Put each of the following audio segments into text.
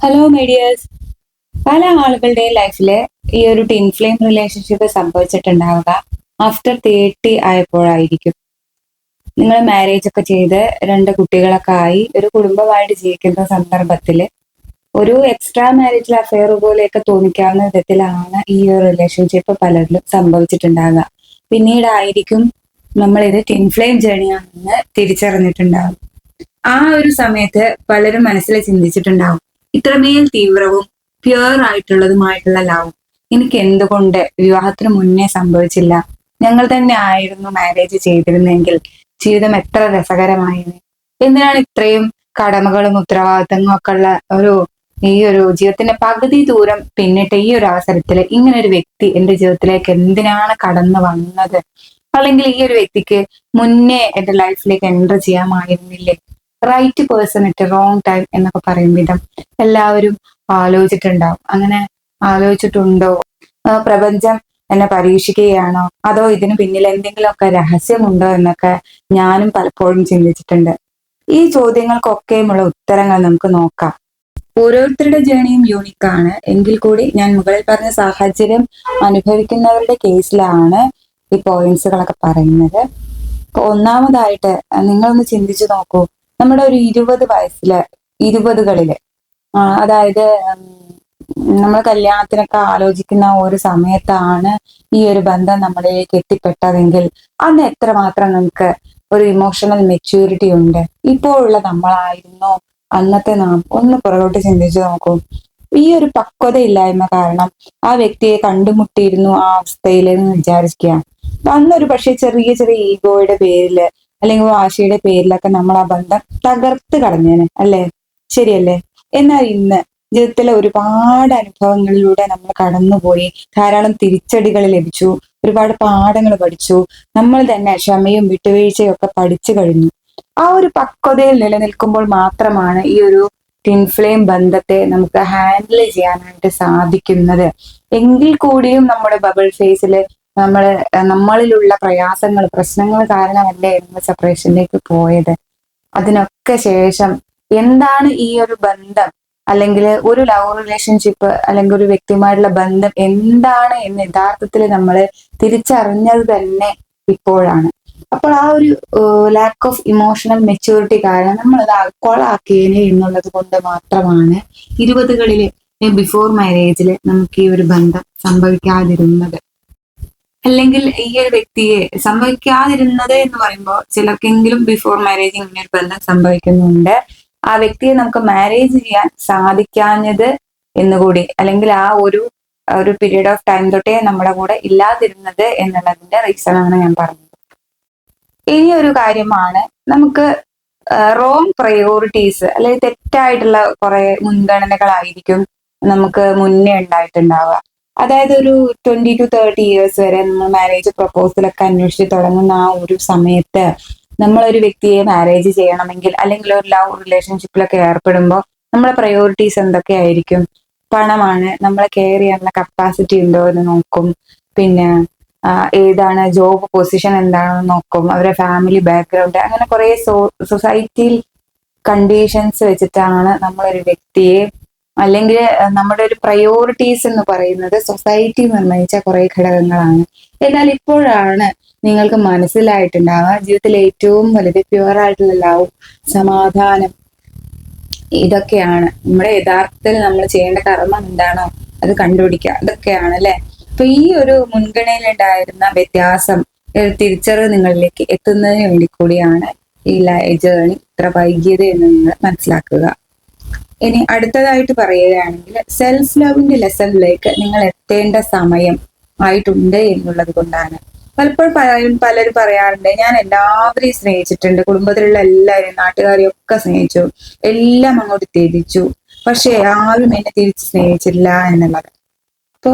Hello മീഡിയേഴ്സ് പല ആളുകളുടെയും ലൈഫിൽ ഈ ഒരു ടിൻ ഫ്ലെയിം റിലേഷൻഷിപ്പ് സംഭവിച്ചിട്ടുണ്ടാവുക ആഫ്റ്റർ തേർട്ടി ആയപ്പോഴായിരിക്കും. നിങ്ങൾ മാരേജ് ഒക്കെ ചെയ്ത് രണ്ട് കുട്ടികളൊക്കെ ആയി ഒരു കുടുംബമായിട്ട് ജീവിക്കുന്ന സന്ദർഭത്തിൽ ഒരു എക്സ്ട്രാ മാരേജ് അഫെയർ പോലെയൊക്കെ തോന്നിക്കാവുന്ന വിധത്തിലാണ് ഈ ഒരു റിലേഷൻഷിപ്പ് പലരിലും സംഭവിച്ചിട്ടുണ്ടാകുക പിന്നീടായിരിക്കും നമ്മൾ ഇത് ടിൻ ഫ്ലെയിം ജേണിയാണെന്ന് തിരിച്ചറിഞ്ഞിട്ടുണ്ടാകും ആ ഒരു സമയത്ത് പലരും മനസ്സിൽ ചിന്തിച്ചിട്ടുണ്ടാവും. ഇത്രമേൽ തീവ്രവും പ്യുവർ ആയിട്ടുള്ളതുമായിട്ടുള്ള ലവ് എനിക്ക് എന്തുകൊണ്ട് വിവാഹത്തിന് മുന്നേ സംഭവിച്ചില്ല? ഞങ്ങൾ തന്നെ ആയിരുന്നു മാരേജ് ചെയ്തിരുന്നെങ്കിൽ ജീവിതം എത്ര രസകരമായിരുന്നു? എന്തിനാണ് ഇത്രയും കടമകളും ഉത്തരവാദിത്തങ്ങളും ഒക്കെ ഉള്ള ഒരു ഈ ഒരു ജീവിതത്തിന്റെ പകുതി ദൂരം പിന്നിട്ട് ഈ ഒരു അവസരത്തിൽ ഇങ്ങനെ ഒരു വ്യക്തി എന്റെ ജീവിതത്തിലേക്ക് എന്തിനാണ് കടന്നു വന്നത്? അല്ലെങ്കിൽ ഈ ഒരു വ്യക്തിക്ക് മുന്നേ എന്റെ ലൈഫിലേക്ക് enter ചെയ്യാമായിരുന്നില്ലേ? Right person at wrong time എന്നൊക്കെ പറയും വിധം. എല്ലാവരും ആലോചിച്ചിട്ടുണ്ടാവും. അങ്ങനെ ആലോചിച്ചിട്ടുണ്ടോ? പ്രപഞ്ചം എന്നെ പരീക്ഷിക്കുകയാണോ? അതോ ഇതിന് പിന്നിൽ എന്തെങ്കിലുമൊക്കെ രഹസ്യമുണ്ടോ എന്നൊക്കെ ഞാനും പലപ്പോഴും ചിന്തിച്ചിട്ടുണ്ട്. ഈ ചോദ്യങ്ങൾക്കൊക്കെയുമുള്ള ഉത്തരങ്ങൾ നമുക്ക് നോക്കാം. ഓരോരുത്തരുടെ ജേണിയും യൂണിക്കാണ് എങ്കിൽ കൂടി ഞാൻ മുകളിൽ പറഞ്ഞ സാഹചര്യം അനുഭവിക്കുന്നവരുടെ കേസിലാണ് ഈ പോയിന്റ്സുകളൊക്കെ പറയുന്നത്. ഒന്നാമതായിട്ട് നിങ്ങളൊന്ന് ചിന്തിച്ചു നോക്കൂ. നമ്മുടെ ഒരു ഇരുപത് വയസ്സിലെ ഇരുപതുകളിൽ. അതായത് നമ്മൾ കല്യാണത്തിനൊക്കെ ആലോചിക്കുന്ന ഒരു സമയത്താണ് ഈ ഒരു ബന്ധം നമ്മളിലേക്ക് എത്തിപ്പെട്ടതെങ്കിൽ അന്ന് എത്രമാത്രം നമുക്ക് ഒരു ഇമോഷണൽ മെച്യൂരിറ്റി ഉണ്ട്. ഇപ്പോഴുള്ള നമ്മളായിരുന്നോ. അന്നത്തെ നാം ഒന്ന് പുറകോട്ട് ചിന്തിച്ചു നോക്കൂ. ഈ ഒരു പക്വത പക്വതയില്ലായ്മ കാരണം ആ വ്യക്തിയെ കണ്ടുമുട്ടിയിരുന്നു ആ അവസ്ഥയിൽ എന്ന് വിചാരിക്കുക. അന്നൊരു പക്ഷെ ചെറിയ ചെറിയ ഈഗോയുടെ പേരിൽ അല്ലെങ്കിൽ വാശിയുടെ പേരിലൊക്കെ നമ്മൾ ആ ബന്ധം തകർത്ത് കളഞ്ഞേനെ. അല്ലേ? ശരിയല്ലേ? എന്നാൽ ഇന്ന് ജീവിതത്തിലെ ഒരുപാട് അനുഭവങ്ങളിലൂടെ നമ്മൾ കടന്നുപോയി. ധാരാളം തിരിച്ചടികൾ ലഭിച്ചു. ഒരുപാട് പാഠങ്ങൾ പഠിച്ചു. നമ്മൾ തന്നെ ക്ഷമയും വിട്ടുവീഴ്ചയും ഒക്കെ പഠിച്ചു കഴിഞ്ഞു. ആ ഒരു പക്വതയിൽ നിലനിൽക്കുമ്പോൾ മാത്രമാണ് ഈ ഒരു ടിൻഫ്ലെയിം ബന്ധത്തെ നമുക്ക് ഹാൻഡിൽ ചെയ്യാനായിട്ട് സാധിക്കുന്നത്. എങ്കിൽ കൂടിയും നമ്മുടെ ബബിൾ ഫേസിൽ നമ്മൾ നമ്മളിലുള്ള പ്രയാസങ്ങൾ പ്രശ്നങ്ങൾ കാരണമല്ലേ നമ്മൾ സെപ്പറേഷനിലേക്ക് പോയത്? അതിനൊക്കെ ശേഷം എന്താണ് ഈ ഒരു ബന്ധം? അല്ലെങ്കിൽ ഒരു ലവ് റിലേഷൻഷിപ്പ് അല്ലെങ്കിൽ ഒരു വ്യക്തിയുമായിട്ടുള്ള ബന്ധം എന്താണ് എന്ന് യഥാർത്ഥത്തിൽ നമ്മൾ തിരിച്ചറിഞ്ഞത് തന്നെ ഇപ്പോഴാണ്. അപ്പോൾ ആ ഒരു ലാക്ക് ഓഫ് ഇമോഷണൽ മെച്യൂരിറ്റി കാരണം നമ്മൾ അത് ആൾക്കോളാക്കിയേനെ എന്നുള്ളത് കൊണ്ട് മാത്രമാണ് ഇരുപതുകളിലെ ബിഫോർ മാരേജിൽ നമുക്ക് ഈ ഒരു ബന്ധം സംഭവിക്കാതിരുന്നത്. അല്ലെങ്കിൽ ഈ ഒരു വ്യക്തിയെ സംഭവിക്കാതിരുന്നത് എന്ന് പറയുമ്പോൾ ചിലർക്കെങ്കിലും ബിഫോർ മാരേജ് ഇങ്ങനെ ഒരു ബന്ധം സംഭവിക്കുന്നുണ്ട്. ആ വ്യക്തിയെ നമുക്ക് മാരേജ് ചെയ്യാൻ സാധിക്കാഞ്ഞത് എന്നുകൂടി അല്ലെങ്കിൽ ആ ഒരു ഒരു പീരീഡ് ഓഫ് ടൈം തൊട്ടേ നമ്മുടെ കൂടെ ഇല്ലാതിരുന്നത് എന്നുള്ളതിന്റെ റീസൺ ആണ് ഞാൻ പറഞ്ഞത്. ഇനി ഒരു കാര്യമാണ് നമുക്ക് റോങ് പ്രയോറിറ്റീസ് അല്ലെങ്കിൽ തെറ്റായിട്ടുള്ള കുറെ മുൻഗണനകളായിരിക്കും നമുക്ക് മുന്നേ ഉണ്ടായിട്ടുണ്ടാവുക. അതായത് ഒരു ട്വന്റി ടു തേർട്ടി ഇയേഴ്സ് വരെ നമ്മൾ മാരേജ് പ്രപ്പോസലൊക്കെ അന്വേഷിച്ച് തുടങ്ങുന്ന ആ ഒരു സമയത്ത് നമ്മൾ ഒരു വ്യക്തിയെ മാരേജ് ചെയ്യണമെങ്കിൽ അല്ലെങ്കിൽ ഒരു ലവ് റിലേഷൻഷിപ്പിലൊക്കെ ഏർപ്പെടുമ്പോൾ നമ്മളെ പ്രയോറിറ്റീസ് എന്തൊക്കെയായിരിക്കും പണമാണ് നമ്മളെ കെയർ ചെയ്യാനുള്ള കപ്പാസിറ്റി ഉണ്ടോ എന്ന് നോക്കും. പിന്നെ ഏതാണ് ജോബ് പൊസിഷൻ എന്താണെന്ന് നോക്കും. അവരുടെ ഫാമിലി ബാക്ക്ഗ്രൗണ്ട് അങ്ങനെ കുറെ സൊസൈറ്റിയിൽ കണ്ടീഷൻസ് വെച്ചിട്ടാണ് നമ്മളൊരു വ്യക്തിയെ അല്ലെങ്കിൽ നമ്മുടെ ഒരു പ്രയോറിറ്റീസ് എന്ന് പറയുന്നത് സൊസൈറ്റി നിർണയിച്ച കുറെ ഘടകങ്ങളാണ്. എന്നാൽ ഇപ്പോഴാണ് നിങ്ങൾക്ക് മനസ്സിലായിട്ടുണ്ടാവുക ജീവിതത്തിൽ ഏറ്റവും വലുത് പ്യുവർ ആയിട്ടുള്ള ലവ് സമാധാനം ഇതൊക്കെയാണ്. നമ്മുടെ യഥാർത്ഥത്തിൽ നമ്മൾ ചെയ്യേണ്ട കർമ്മം എന്താണോ അത് കണ്ടുപിടിക്കുക. ഇതൊക്കെയാണ് അല്ലെ? അപ്പൊ ഈ ഒരു മുൻഗണനയിലുണ്ടായിരുന്ന വ്യത്യാസം തിരിച്ചറിവ് നിങ്ങളിലേക്ക് എത്തുന്നതിന് വേണ്ടി കൂടിയാണ് ഈ ലൈ ജേണി ഇത്ര വൈകിയത് എന്ന് നിങ്ങൾ മനസ്സിലാക്കുക. ഇനി അടുത്തതായിട്ട് പറയുകയാണെങ്കിൽ സെൽഫ് ലവിന്റെ ലെസണിലേക്ക് നിങ്ങൾ എത്തേണ്ട സമയം ആയിട്ടുണ്ട് എന്നുള്ളത് കൊണ്ടാണ്. പലപ്പോഴും പലരും പലരും പറയാറുണ്ട് ഞാൻ എല്ലാവരെയും സ്നേഹിച്ചിട്ടുണ്ട് കുടുംബത്തിലുള്ള എല്ലാവരെയും നാട്ടുകാരെയും ഒക്കെ സ്നേഹിച്ചു എല്ലാം അങ്ങോട്ട് തിരിച്ചു പക്ഷെ ആരും എന്നെ തിരിച്ച് സ്നേഹിച്ചില്ല എന്നുള്ളത്. അപ്പോ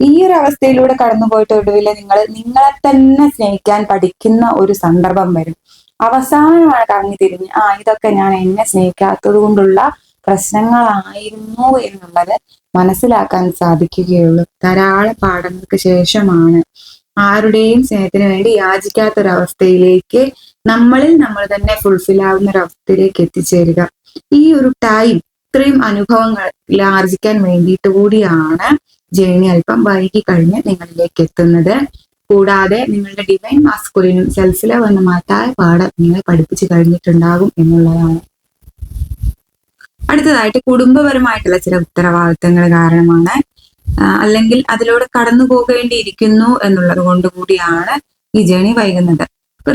ഈ ഒരു അവസ്ഥയിലൂടെ കടന്നുപോയിട്ട് ഒടുവിൽ നിങ്ങൾ നിങ്ങളെ തന്നെ സ്നേഹിക്കാൻ പഠിക്കുന്ന ഒരു സന്ദർഭം വരും. അവസാനമാണ് കറങ്ങി തിരിഞ്ഞ് ആ ഇതൊക്കെ ഞാൻ എന്നെ സ്നേഹിക്കാത്തത് കൊണ്ടുള്ള പ്രശ്നങ്ങളായിരുന്നു എന്നുള്ളത് മനസ്സിലാക്കാൻ സാധിക്കുകയുള്ളൂ. ധാരാളം പാഠങ്ങൾക്ക് ശേഷമാണ് ആരുടെയും സ്നേഹത്തിന് വേണ്ടി യാചിക്കാത്ത യാചിക്കാത്തൊരവസ്ഥയിലേക്ക് നമ്മളിൽ നമ്മൾ തന്നെ ഫുൾഫിൽ ആവുന്ന അവസ്ഥയിലേക്ക് എത്തിച്ചേരുക. ഈ ഒരു ടൈം ഇത്രയും അനുഭവങ്ങൾ ആർജിക്കാൻ വേണ്ടിയിട്ട് കൂടിയാണ് ജേണി അല്പം വൈകി കഴിഞ്ഞ് നിങ്ങളിലേക്ക് എത്തുന്നത്. കൂടാതെ നിങ്ങളുടെ ഡിവൈൻ മാസ്കുലിനും സെൽഫിലെ വന്ന മാറ്റായ പാഠം നിങ്ങളെ പഠിപ്പിച്ചു കഴിഞ്ഞിട്ടുണ്ടാകും എന്നുള്ളതാണ്. അടുത്തതായിട്ട് കുടുംബപരമായിട്ടുള്ള ചില ഉത്തരവാദിത്തങ്ങൾ കാരണമാണ്. അല്ലെങ്കിൽ അതിലൂടെ കടന്നു പോകേണ്ടിയിരിക്കുന്നു എന്നുള്ളത് കൊണ്ട് കൂടിയാണ് ഈ ജേണി വൈകുന്നത്.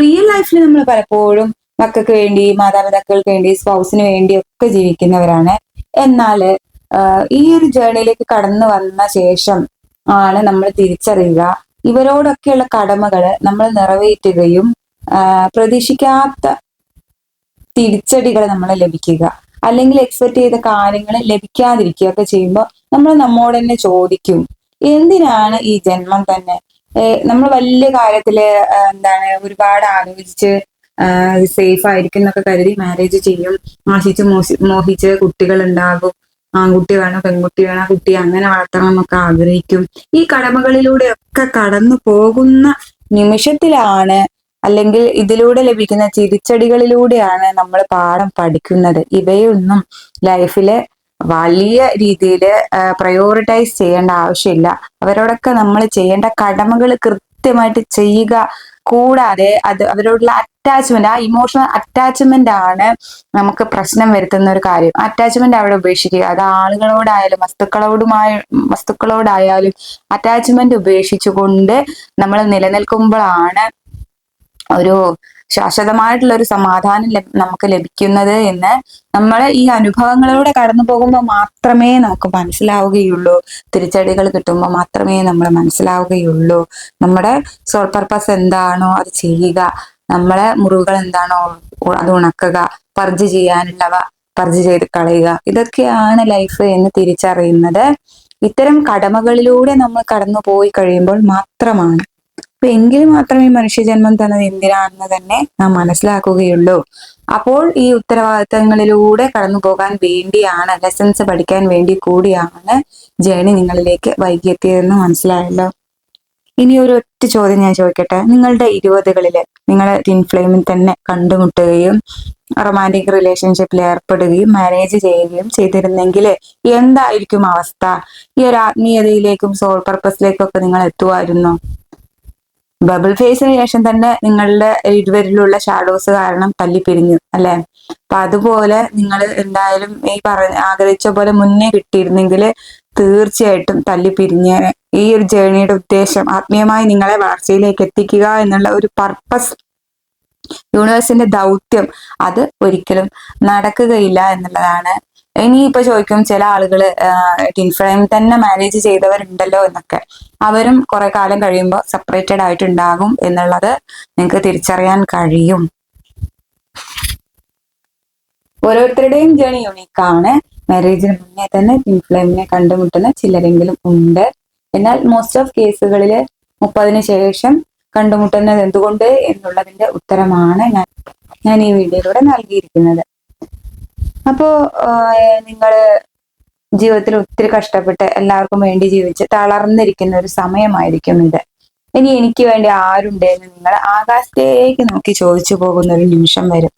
റിയൽ ലൈഫിൽ നമ്മൾ പലപ്പോഴും മക്കൾക്ക് വേണ്ടി മാതാപിതാക്കൾക്ക് വേണ്ടി സ്പൗസിന് വേണ്ടി ഒക്കെ ജീവിക്കുന്നവരാണ്. എന്നാൽ ഈ ഒരു ജേണിയിലേക്ക് കടന്നു വന്ന ശേഷം ആണ് നമ്മൾ തിരിച്ചറിയുക. ഇവരോടൊക്കെയുള്ള കടമകൾ നമ്മൾ നിറവേറ്റുകയും പ്രതീക്ഷിക്കാത്ത തിരിച്ചടികൾ നമ്മൾ ലഭിക്കുക. അല്ലെങ്കിൽ എക്സ്പെക്ട് ചെയ്ത കാര്യങ്ങൾ ലഭിക്കാതിരിക്കുകയൊക്കെ ചെയ്യുമ്പോൾ നമ്മൾ നമ്മോട് തന്നെ ചോദിക്കും. എന്തിനാണ് ഈ ജന്മം തന്നെ? നമ്മൾ വലിയ കാര്യത്തിൽ എന്താണ് ഒരുപാട് ആലോചിച്ച് സേഫ് ആയിരിക്കും എന്നൊക്കെ കരുതി മാരേജ് ചെയ്യും. ആശിച്ച് മോഹിച്ച് കുട്ടികൾ ഉണ്ടാകും. ആൺകുട്ടി വേണം പെൺകുട്ടി വേണം കുട്ടി അങ്ങനെ വളർത്തണം എന്നൊക്കെ ആഗ്രഹിക്കും. ഈ കടമകളിലൂടെ ഒക്കെ കടന്നു പോകുന്ന നിമിഷത്തിലാണ് അല്ലെങ്കിൽ ഇതിലൂടെ ലഭിക്കുന്ന തിരിച്ചടികളിലൂടെയാണ് നമ്മൾ പാഠം പഠിക്കുന്നത്. ഇവയൊന്നും ലൈഫിൽ വലിയ രീതിയിൽ പ്രയോറിറ്റൈസ് ചെയ്യേണ്ട ആവശ്യമില്ല. അവരോടൊക്കെ നമ്മൾ ചെയ്യേണ്ട കടമകൾ കൃത്യമായിട്ട് ചെയ്യുക കൂടാതെ അത് അവരോടുള്ള അറ്റാച്ച്മെന്റ് ആ ഇമോഷണൽ അറ്റാച്ച്മെന്റ് ആണ് നമുക്ക് പ്രശ്നം വരുത്തുന്ന ഒരു കാര്യം. അറ്റാച്ച്മെന്റ് അവിടെ ഉപേക്ഷിക്കുക. അത് ആളുകളോടായാലും വസ്തുക്കളോടുമായ വസ്തുക്കളോടായാലും അറ്റാച്ച്മെന്റ് ഉപേക്ഷിച്ചുകൊണ്ട് നമ്മൾ നിലനിൽക്കുമ്പോഴാണ് ഒരു ശാശ്വതമായിട്ടുള്ള ഒരു സമാധാനം നമുക്ക് ലഭിക്കുന്നത് എന്ന് നമ്മൾ ഈ അനുഭവങ്ങളിലൂടെ കടന്നു പോകുമ്പോൾ മാത്രമേ നമുക്ക് മനസ്സിലാവുകയുള്ളൂ. തിരിച്ചടികൾ കിട്ടുമ്പോൾ മാത്രമേ നമ്മൾ മനസ്സിലാവുകയുള്ളൂ. നമ്മുടെ സോൾ പർപ്പസ് എന്താണോ അത് ചെയ്യുക. നമ്മളെ മുറിവുകൾ എന്താണോ അത് ഉണക്കുക. പർജ് ചെയ്യാനുള്ളവ പർജ് ചെയ്ത് കളയുക. ഇതൊക്കെയാണ് ലൈഫ് എന്ന് തിരിച്ചറിയുന്നത്. ഇത്തരം കടമകളിലൂടെ നമ്മൾ കടന്നു പോയി കഴിയുമ്പോൾ മാത്രമാണ് അപ്പൊ എങ്കിൽ മാത്രമേ മനുഷ്യജന്മം തന്നത് എന്തിനാണെന്ന് തന്നെ നാം മനസ്സിലാക്കുകയുള്ളൂ. അപ്പോൾ ഈ ഉത്തരവാദിത്തങ്ങളിലൂടെ കടന്നു പോകാൻ വേണ്ടിയാണ് ലെസൺസ് പഠിക്കാൻ വേണ്ടി കൂടിയാണ് ജേണി നിങ്ങളിലേക്ക് വൈകിയെത്തിയതെന്ന് മനസ്സിലായല്ലോ. ഇനി ഒരു ഒറ്റ ചോദ്യം ഞാൻ ചോദിക്കട്ടെ. നിങ്ങളുടെ ഇരുപതുകളിൽ നിങ്ങൾ ടിൻ ഫ്ലെയിമിൽ തന്നെ കണ്ടുമുട്ടുകയും റൊമാന്റിക് റിലേഷൻഷിപ്പിൽ ഏർപ്പെടുകയും മാരേജ് ചെയ്യുകയും ചെയ്തിരുന്നെങ്കിൽ എന്തായിരിക്കും അവസ്ഥ? ഈ ഒരു ആത്മീയതയിലേക്കും സോൾ പർപ്പസിലേക്കും ഒക്കെ നിങ്ങൾ എത്തുമായിരുന്നോ? ബബിൾ ഫേസിന് ശേഷം തന്നെ നിങ്ങളുടെ ഇരുവരിലുള്ള ഷാഡോസ് കാരണം തല്ലി പിരിഞ്ഞു അല്ലെ? അപ്പൊ അതുപോലെ നിങ്ങൾ എന്തായാലും ഈ പറഞ്ഞ ആഗ്രഹിച്ച പോലെ മുന്നേ കിട്ടിയിരുന്നെങ്കിൽ തീർച്ചയായിട്ടും തല്ലി തല്ലിപ്പിരിഞ്ഞ് ഈ ഒരു ജേണിയുടെ ഉദ്ദേശം ആത്മീയമായി നിങ്ങളെ വളർച്ചയിലേക്ക് എത്തിക്കുക എന്നുള്ള ഒരു പർപ്പസ് യൂണിവേഴ്സിന്റെ ദൗത്യം അത് ഒരിക്കലും നടക്കുകയില്ല എന്നുള്ളതാണ് ഇനിയിപ്പോ ചോദിക്കും ചില ആളുകൾ ടിൻ തന്നെ മാനേജ് ചെയ്തവരുണ്ടല്ലോ എന്നൊക്കെ. അവരും കുറെ കാലം കഴിയുമ്പോൾ സെപ്പറേറ്റഡ് ആയിട്ടുണ്ടാകും എന്നുള്ളത് നിങ്ങൾക്ക് തിരിച്ചറിയാൻ കഴിയും. ഓരോരുത്തരുടെയും ജേണി ആണ്. മാരേജിന് മുന്നേ തന്നെ ടിൻ കണ്ടുമുട്ടുന്ന ചിലരെങ്കിലും ഉണ്ട്. എന്നാൽ മോസ്റ്റ് ഓഫ് കേസുകളിൽ മുപ്പതിന് ശേഷം കണ്ടുമുട്ടുന്നത് എന്തുകൊണ്ട് എന്നുള്ളതിന്റെ ഉത്തരമാണ് ഞാൻ ഞാൻ ഈ വീഡിയോയിലൂടെ നൽകിയിരിക്കുന്നത്. അപ്പോ നിങ്ങൾ ജീവിതത്തിൽ ഒത്തിരി കഷ്ടപ്പെട്ട് എല്ലാവർക്കും വേണ്ടി ജീവിച്ച് തളർന്നിരിക്കുന്ന ഒരു സമയമായിരിക്കും ഇത്. ഇനി എനിക്ക് വേണ്ടി ആരുണ്ട് എന്ന് നിങ്ങൾ ആകാശത്തേക്ക് നോക്കി ചോദിച്ചു പോകുന്ന ഒരു നിമിഷം വരും.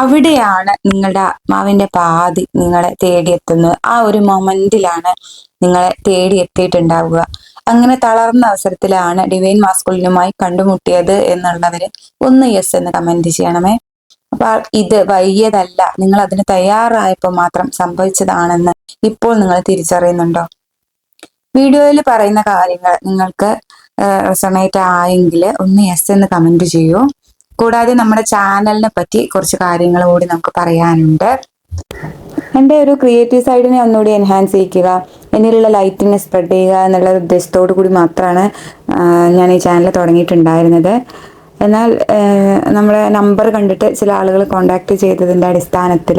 അവിടെയാണ് നിങ്ങളുടെ ആത്മാവിന്റെ പാതി നിങ്ങളെ തേടിയെത്തുന്നത്. ആ ഒരു മൊമെന്റിലാണ് നിങ്ങളെ തേടി എത്തിയിട്ടുണ്ടാവുക അങ്ങനെ തളർന്ന അവസരത്തിലാണ് ഡിവൈൻ മാസ്കുലിനുമായി കണ്ടുമുട്ടിയത് എന്നുള്ളവര് ഒന്ന് യെസ് എന്ന് കമന്റ് ചെയ്യണമേ. അപ്പൊ ഇത് വൈകിയതല്ല. നിങ്ങൾ അതിന് തയ്യാറായപ്പോൾ മാത്രം സംഭവിച്ചതാണെന്ന് ഇപ്പോൾ നിങ്ങൾ തിരിച്ചറിയുന്നുണ്ടോ? വീഡിയോയിൽ പറയുന്ന കാര്യങ്ങൾ നിങ്ങൾക്ക് റെസണേറ്റ് ആയെങ്കിൽ ഒന്ന് യെസ് എന്ന് കമന്റ് ചെയ്യൂ. കൂടാതെ നമ്മുടെ ചാനലിനെ പറ്റി കുറച്ച് കാര്യങ്ങൾ കൂടി നമുക്ക് പറയാനുണ്ട്. എന്റെ ഒരു ക്രിയേറ്റീവ് സൈഡിനെ ഒന്നുകൂടി എൻഹാൻസ് ചെയ്യിക്കുക എന്നിലുള്ള ലൈറ്റിനെ സ്പ്രെഡ് ചെയ്യുക എന്നുള്ള ഉദ്ദേശത്തോടു കൂടി മാത്രമാണ് ഞാൻ ഈ ചാനൽ തുടങ്ങിയിട്ടുണ്ടായിരുന്നത്. എന്നാൽ നമ്മുടെ നമ്പർ കണ്ടിട്ട് ചില ആളുകൾ കോണ്ടാക്ട് ചെയ്തതിന്റെ അടിസ്ഥാനത്തിൽ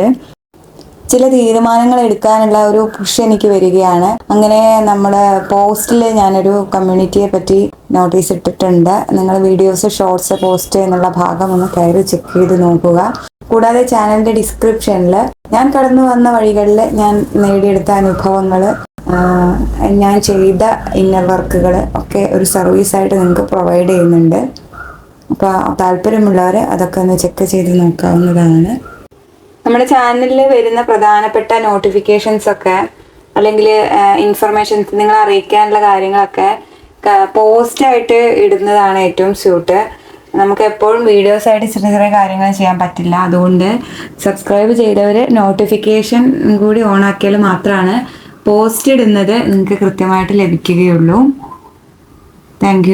ചില തീരുമാനങ്ങൾ എടുക്കാനുള്ള ഒരു പുഷ് എനിക്ക് വരികയാണ്. അങ്ങനെ നമ്മുടെ പോസ്റ്റിൽ ഞാനൊരു കമ്മ്യൂണിറ്റിയെ പറ്റി നോട്ടീസ് ഇട്ടിട്ടുണ്ട്. നിങ്ങൾ വീഡിയോസ് ഷോർട്സ് പോസ്റ്റ് എന്നുള്ള ഭാഗം ഒന്ന് കയറി ചെക്ക് ചെയ്ത് നോക്കുക. കൂടാതെ ചാനലിന്റെ ഡിസ്ക്രിപ്ഷനിൽ ഞാൻ കടന്നു വന്ന വഴികളിൽ ഞാൻ നേടിയെടുത്ത അനുഭവങ്ങൾ ഞാൻ ചെയ്ത ഇന്നർ വർക്കുകൾ ഒക്കെ ഒരു സർവീസായിട്ട് നിങ്ങൾക്ക് പ്രൊവൈഡ് ചെയ്യുന്നുണ്ട്. അപ്പോൾ താല്പര്യമുള്ളവരെ അതൊക്കെ ഒന്ന് ചെക്ക് ചെയ്ത് നോക്കാവുന്നതാണ്. നമ്മുടെ ചാനലിൽ വരുന്ന പ്രധാനപ്പെട്ട നോട്ടിഫിക്കേഷൻസ് ഒക്കെ അല്ലെങ്കിൽ ഇൻഫർമേഷൻസ് നിങ്ങൾ അറിയിക്കാനുള്ള കാര്യങ്ങളൊക്കെ പോസ്റ്റ് ആയിട്ട് ഇടുന്നതാണ് ഏറ്റവും സ്യൂട്ട് നമുക്ക് എപ്പോഴും വീഡിയോസ് ആയിട്ട് ചെറിയ ചെറിയ കാര്യങ്ങൾ ചെയ്യാൻ പറ്റില്ല. അതുകൊണ്ട് സബ്സ്ക്രൈബ് ചെയ്തവർ നോട്ടിഫിക്കേഷൻ കൂടി ഓൺ ആക്കിയാൽ മാത്രമാണ് പോസ്റ്റ് ഇടുന്നത് നിങ്ങൾക്ക് കൃത്യമായിട്ട് ലഭിക്കുകയുള്ളൂ. താങ്ക്